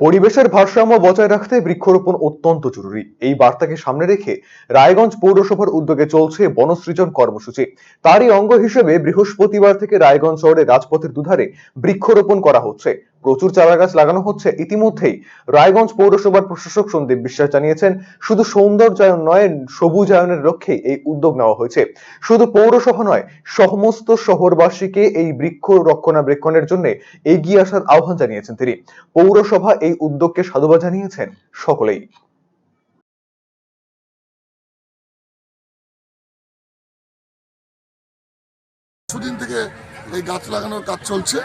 পরিবেশের ভারসাম্য বজায় রাখতে বৃক্ষরোপণ অত্যন্ত জরুরি। এই বার্তাকে সামনে রেখে রায়গঞ্জ পৌরসভার উদ্যোগে চলছে বনসৃজন কর্মসূচি। তারই অঙ্গ হিসেবে বৃহস্পতিবার থেকে রায়গঞ্জ শহরে রাজপথের দুধারে বৃক্ষরোপণ করা হচ্ছে। প্রচুর চারাগাছ লাগানো হচ্ছে। ইতিমধ্যেই রায়গঞ্জ পৌরসভার প্রশাসক সন্দীপ বিশ্বাস জানিয়েছেন, শুধু সৌন্দর্যায়ন নয়, সবুজায়নের লক্ষ্যে এই উদ্যোগ নেওয়া হয়েছে। শুধু পৌরসভা নয়, সমস্ত শহরবাসীকে এই বৃক্ষ রক্ষণাবেক্ষণের জন্য এগিয়ে আসার আহ্বান জানিয়েছেন তিনি। পৌরসভা এই উদ্যোগকে সাধুবাদ জানিয়েছেন সকলেই। কিছুদিন থেকে এই গাছ লাগানোর কাজ চলছে।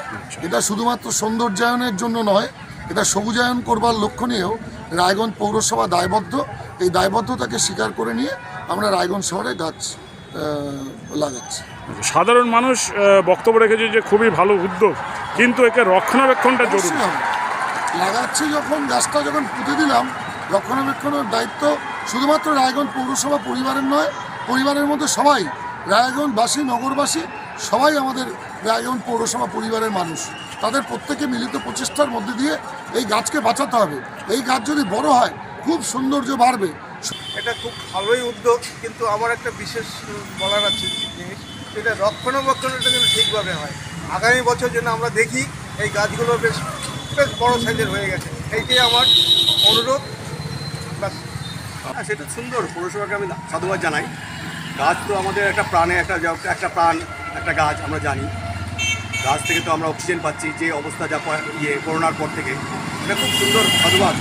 এটা শুধুমাত্র সৌন্দর্যায়নের জন্য নয় এটা সবুজায়ন করবার লক্ষ্য নিয়েও রায়গঞ্জ পৌরসভা দায়বদ্ধ। এই দায়বদ্ধতাকে স্বীকার করে নিয়ে আমরা রায়গঞ্জ শহরে গাছ লাগাচ্ছি। সাধারণ মানুষ বক্তব্য রেখেছে যে খুবই ভালো উদ্যোগ কিন্তু একে রক্ষণাবেক্ষণটা জরুরি। লাগাচ্ছি যখন গাছটা যখন পুঁতে দিলাম রক্ষণাবেক্ষণের দায়িত্ব শুধুমাত্র রায়গঞ্জ পৌরসভা পরিবারের নয় পরিবারের মধ্যে সবাই রায়গঞ্জবাসী নগরবাসী সবাই আমাদের রায়গঞ্জ পৌরসভা পরিবারের মানুষ। তাদের প্রত্যেকে মিলিত প্রচেষ্টার মধ্যে দিয়ে এই গাছকে বাঁচাতে হবে। এই গাছ যদি বড় হয় খুব সৌন্দর্য বাড়বে। এটা খুব ভালোই উদ্যোগ কিন্তু আমার একটা বিশেষ বলার আছে জিনিস এটা রক্ষণাবেক্ষণটা যেন ঠিকভাবে হয়। আগামী বছর যেন আমরা দেখি এই গাছগুলো বেশ বেশ বড় সাইজের হয়ে গেছে। এইটাই আমার অনুরোধ। হ্যাঁ সেটা সুন্দর। পৌরসভাকে আমি সাধুবাদ জানাই। গাছ তো আমাদের একটা প্রাণে একটা যা- একটা প্রাণ। একটা গাছ, আমরা জানি। গাছ থেকে তো আমরা অক্সিজেন পাচ্ছি, যে অবস্থা যা ইয়ে করোনার পর থেকে। এটা খুব সুন্দর সাধুবাদ